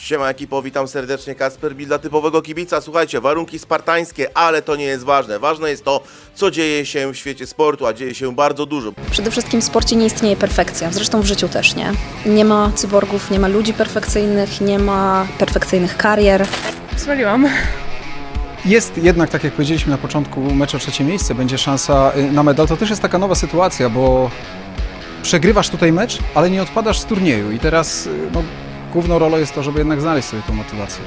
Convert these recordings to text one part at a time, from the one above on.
Siema ekipo, witam serdecznie, Kasper Bil dla typowego kibica. Słuchajcie, warunki spartańskie, ale to nie jest ważne. Ważne jest to, co dzieje się w świecie sportu, a dzieje się bardzo dużo. Przede wszystkim w sporcie nie istnieje perfekcja, zresztą w życiu też nie. Nie ma cyborgów, nie ma ludzi perfekcyjnych, nie ma perfekcyjnych karier. Zwaliłam. Jest jednak, tak jak powiedzieliśmy na początku meczu o trzecie miejsce, będzie szansa y, na medal. To też jest taka nowa sytuacja, bo przegrywasz tutaj mecz, ale nie odpadasz z turnieju i teraz y, no, główną rolą jest to, żeby jednak znaleźć sobie tą motywację.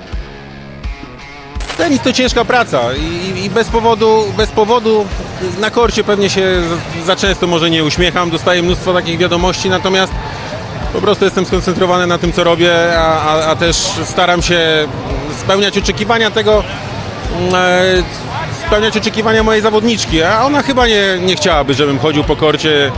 Tenis to ciężka praca i, i bez, powodu, bez powodu na korcie pewnie się za, często może nie uśmiecham, dostaję mnóstwo takich wiadomości, natomiast po prostu jestem skoncentrowany na tym, co robię, a, a, a też staram się spełniać oczekiwania tego, mm, e, spełniać oczekiwania mojej zawodniczki, a ona chyba nie, nie chciałaby, żebym chodził po korcie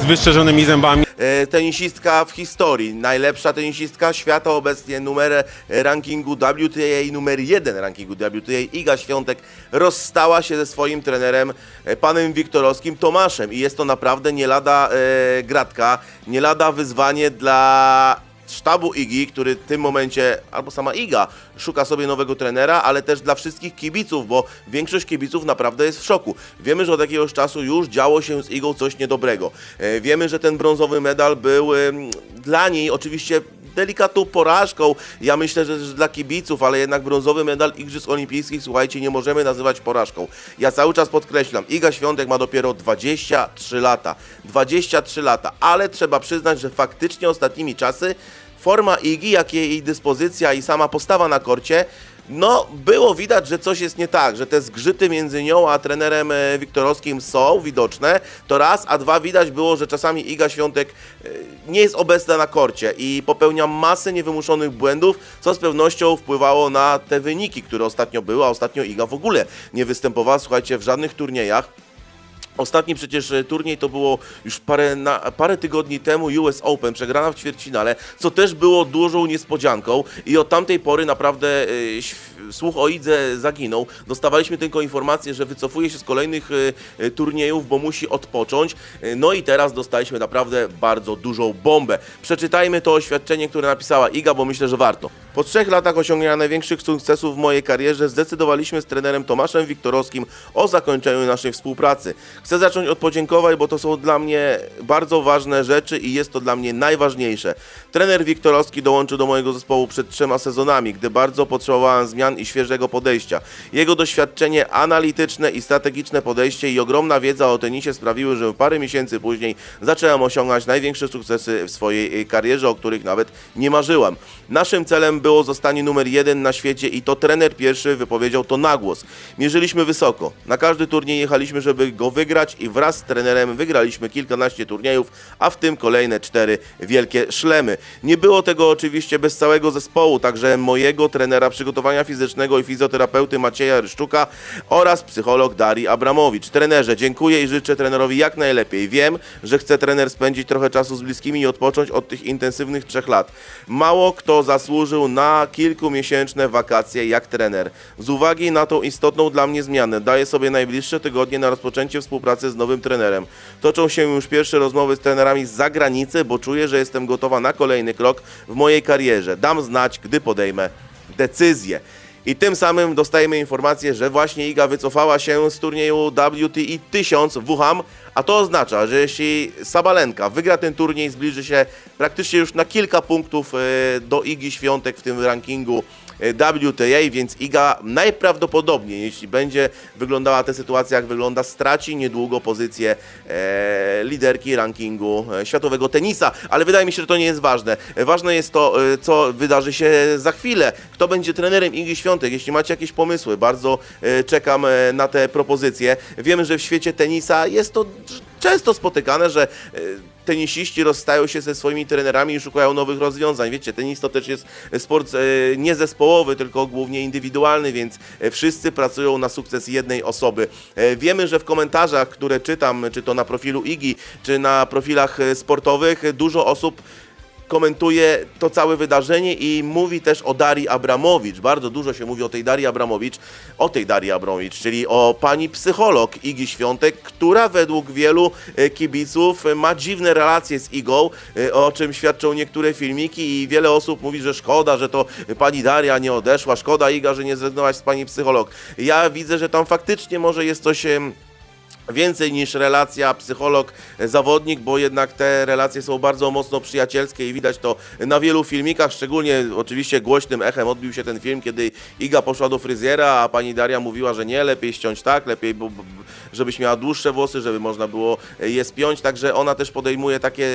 z wyszczerzonymi zębami. E, tenisistka w historii, najlepsza tenisistka świata obecnie, numer e, rankingu WTA, numer jeden rankingu WTA, Iga Świątek rozstała się ze swoim trenerem, e, panem Wiktorowskim Tomaszem. I jest to naprawdę nie lada gratka, nie lada wyzwanie dla sztabu Igi, który w tym momencie, albo sama Iga, szuka sobie nowego trenera, ale też dla wszystkich kibiców, bo większość kibiców naprawdę jest w szoku. Wiemy, że od jakiegoś czasu już działo się z Igą coś niedobrego. E, Wiemy, że ten brązowy medal był em, dla niej oczywiście delikatną porażką. Ja myślę, że dla kibiców, ale jednak brązowy medal Igrzysk Olimpijskich, słuchajcie, nie możemy nazywać porażką. Ja cały czas podkreślam, Iga Świątek ma dopiero 23 lata. 23 lata, ale trzeba przyznać, że faktycznie ostatnimi czasy forma Igi, jak jej dyspozycja i sama postawa na korcie, no, było widać, że coś jest nie tak, że te zgrzyty między nią a trenerem e, Wiktorowskim są widoczne, to raz, a dwa widać było, że czasami Iga Świątek e, nie jest obecna na korcie i popełnia masę niewymuszonych błędów, co z pewnością wpływało na te wyniki, które ostatnio były, a ostatnio Iga w ogóle nie występowała, słuchajcie, w żadnych turniejach. Ostatni przecież e, turniej to było już parę, na, parę tygodni temu US Open, przegrana w ćwierćfinale, co też było dużą niespodzianką i od tamtej pory naprawdę e, słuch o Idze zaginął. Dostawaliśmy tylko informację, że wycofuje się z kolejnych e, turniejów, bo musi odpocząć. No i teraz dostaliśmy naprawdę bardzo dużą bombę. Przeczytajmy to oświadczenie, które napisała Iga, bo myślę, że warto. Po trzech latach osiągnięcia największych sukcesów w mojej karierze zdecydowaliśmy z trenerem Tomaszem Wiktorowskim o zakończeniu naszej współpracy. Chcę zacząć od podziękowań, bo to są dla mnie bardzo ważne rzeczy i jest to dla mnie najważniejsze. Trener Wiktorowski dołączył do mojego zespołu przed trzema sezonami, gdy bardzo potrzebowałem zmian i świeżego podejścia. Jego doświadczenie analityczne i strategiczne podejście i ogromna wiedza o tenisie sprawiły, że parę miesięcy później zacząłem osiągać największe sukcesy w swojej e, karierze, o których nawet nie marzyłam. Naszym celem było zostanie numer jeden na świecie i to trener pierwszy wypowiedział to na głos. Mierzyliśmy wysoko. Na każdy turniej jechaliśmy, żeby go wygrać i wraz z trenerem wygraliśmy kilkanaście turniejów, a w tym kolejne cztery wielkie szlemy. Nie było tego oczywiście bez całego zespołu, także mojego trenera przygotowania fizycznego i fizjoterapeuty Macieja Ryszczuka oraz psycholog Darii Abramowicz. Trenerze, dziękuję i życzę trenerowi jak najlepiej. Wiem, że chce trener spędzić trochę czasu z bliskimi i odpocząć od tych intensywnych trzech lat. Mało kto zasłużył na kilkumiesięczne wakacje jak trener. Z uwagi na tą istotną dla mnie zmianę daję sobie najbliższe tygodnie na rozpoczęcie współpracy z nowym trenerem. Toczą się już pierwsze rozmowy z trenerami z zagranicy, bo czuję, że jestem gotowa na kolejny krok w mojej karierze. Dam znać, gdy podejmę decyzję. I tym samym dostajemy informację, że właśnie Iga wycofała się z turnieju WTI 1000 w Wuhan, a to oznacza, że jeśli Sabalenka wygra ten turniej, zbliży się praktycznie już na kilka punktów e, do Igi Świątek w tym rankingu WTA, więc Iga najprawdopodobniej, jeśli będzie wyglądała ta sytuacja jak wygląda, straci niedługo pozycję e, liderki rankingu e, światowego tenisa, ale wydaje mi się, że to nie jest ważne. Ważne jest to, e, co wydarzy się za chwilę. Kto będzie trenerem Igi Świątek? Jeśli macie jakieś pomysły, bardzo czekam na te propozycje. Wiemy, że w świecie tenisa jest to często spotykane, że e, tenisiści rozstają się ze swoimi trenerami i szukają nowych rozwiązań. Wiecie, tenis to też jest sport e, nie zespołowy, tylko głównie indywidualny, więc e, wszyscy pracują na sukces jednej osoby. Wiemy, że w komentarzach, które czytam, czy to na profilu Igi, czy na profilach sportowych, dużo osób komentuje to całe wydarzenie i mówi też o Darii Abramowicz. Bardzo dużo się mówi o tej Darii Abramowicz, o tej Darii Abramowicz, czyli o pani psycholog Igi Świątek, która według wielu e, kibiców ma dziwne relacje z Igą, e, o czym świadczą niektóre filmiki i wiele osób mówi, że szkoda, że to pani Daria nie odeszła, szkoda Iga, że nie zrezygnowałaś z pani psycholog. Ja widzę, że tam faktycznie może jest coś... więcej niż relacja psycholog-zawodnik, bo jednak te relacje są bardzo mocno przyjacielskie i widać to na wielu filmikach, szczególnie oczywiście głośnym echem odbił się ten film, kiedy Iga poszła do fryzjera, a pani Daria mówiła, że nie, lepiej ściąć tak, lepiej, żebyś miała dłuższe włosy, żeby można było je spiąć, także ona też podejmuje takie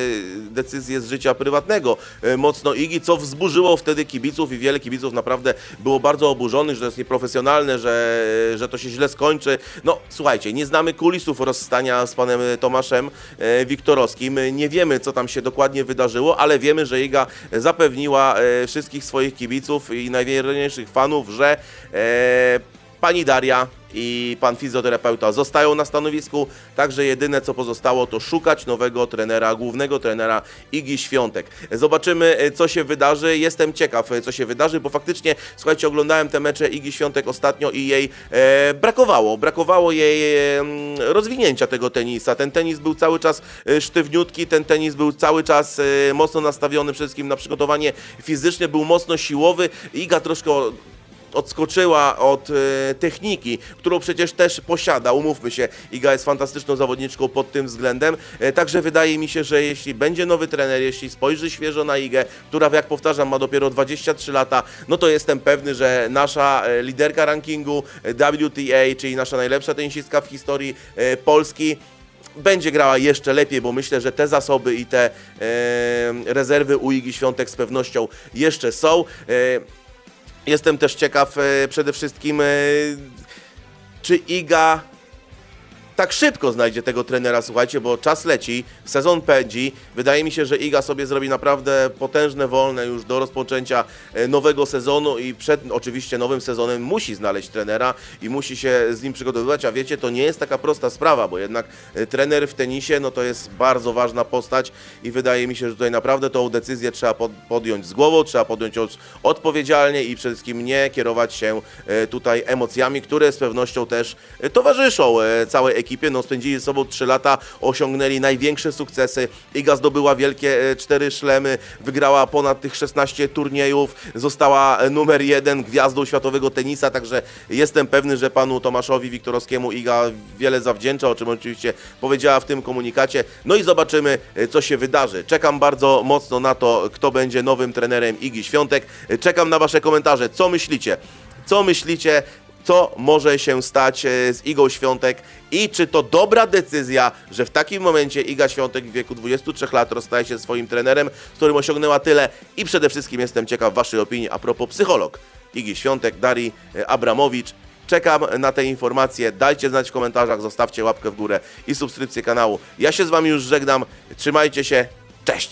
decyzje z życia prywatnego e, mocno Igi, co wzburzyło wtedy kibiców i wiele kibiców naprawdę było bardzo oburzonych, że to jest nieprofesjonalne, że, że to się źle skończy. No słuchajcie, nie znamy kulisów rozstania z panem Tomaszem e, Wiktorowskim, nie wiemy co tam się dokładnie wydarzyło, ale wiemy, że Iga zapewniła e, wszystkich swoich kibiców i najwierniejszych fanów, że e, pani Daria i pan fizjoterapeuta zostają na stanowisku, także jedyne co pozostało to szukać nowego trenera, głównego trenera Igi Świątek. Zobaczymy e, co się wydarzy, jestem ciekaw e, co się wydarzy, bo faktycznie, słuchajcie, oglądałem te mecze Igi Świątek ostatnio i jej e, brakowało, brakowało jej e, rozwinięcia tego tenisa. Ten tenis był cały czas e, sztywniutki, ten tenis był cały czas e, mocno nastawiony przede wszystkim na przygotowanie fizyczne, był mocno siłowy. Iga troszkę odskoczyła od e, techniki, którą przecież też posiada, umówmy się, Iga jest fantastyczną zawodniczką pod tym względem, e, także wydaje mi się, że jeśli będzie nowy trener, jeśli spojrzy świeżo na Igę, która jak powtarzam ma dopiero 23 lata, no to jestem pewny, że nasza e, liderka rankingu WTA, czyli nasza najlepsza tenisistka w historii Polski, będzie grała jeszcze lepiej, bo myślę, że te zasoby i te e, rezerwy u Igi Świątek z pewnością jeszcze są. E, Jestem też ciekaw e, przede wszystkim, e, czy Iga tak szybko znajdzie tego trenera, słuchajcie, bo czas leci, sezon pędzi. Wydaje mi się, że Iga sobie zrobi naprawdę potężne wolne już do rozpoczęcia e, nowego sezonu i przed oczywiście nowym sezonem musi znaleźć trenera i musi się z nim przygotowywać, a wiecie, to nie jest taka prosta sprawa, bo jednak e, trener w tenisie, no to jest bardzo ważna postać i wydaje mi się, że tutaj naprawdę tą decyzję trzeba pod, podjąć z głową, trzeba podjąć ją odpowiedzialnie i przede wszystkim nie kierować się e, tutaj emocjami, które z pewnością też towarzyszą całej ekipie. No, spędzili ze sobą 3 lata, osiągnęli największe sukcesy. Iga zdobyła wielkie e, cztery szlemy, wygrała ponad tych 16 turniejów, została e, numer jeden gwiazdą światowego tenisa, także jestem pewny, że panu Tomaszowi Wiktorowskiemu Iga wiele zawdzięcza, o czym oczywiście powiedziała w tym komunikacie. No i zobaczymy, e, co się wydarzy. Czekam bardzo mocno na to, kto będzie nowym trenerem Igi Świątek. E, Czekam na wasze komentarze. Co myślicie? Co myślicie? Co może się stać e, z Igą Świątek i czy to dobra decyzja, że w takim momencie Iga Świątek w wieku 23 lat rozstaje się swoim trenerem, z którym osiągnęła tyle i przede wszystkim jestem ciekaw waszej opinii a propos psycholog Igi Świątek, Darii e, Abramowicz. Czekam na te informacje, dajcie znać w komentarzach, zostawcie łapkę w górę i subskrypcję kanału. Ja się z wami już żegnam, trzymajcie się, cześć!